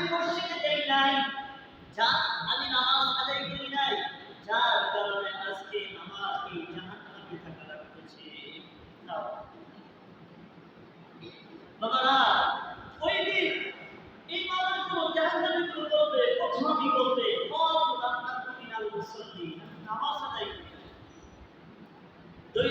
আমি মসজিদে যাই নাই, যা আমি নামাজ আদায় করি নাই, যার কারণে আজকে আমার এই জাহান্নামে থাকা লাগতেছে। বাবারা, ওই দিন এই মানুষগুলো জাহান্নামে গুলো বলবে প্রথমই বলবে? নামাজ আদায় করি। দুই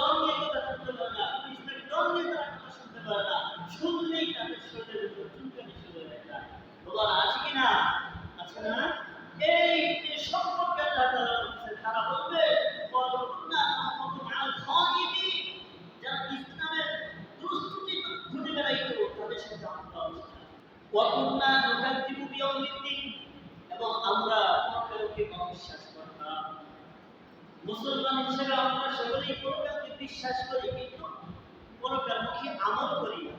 মুসলমান হিসেবে আমরা সকলেই কোনোটাকে বিশ্বাস করি কিন্তু কোনোটার মুখে আমল করি না।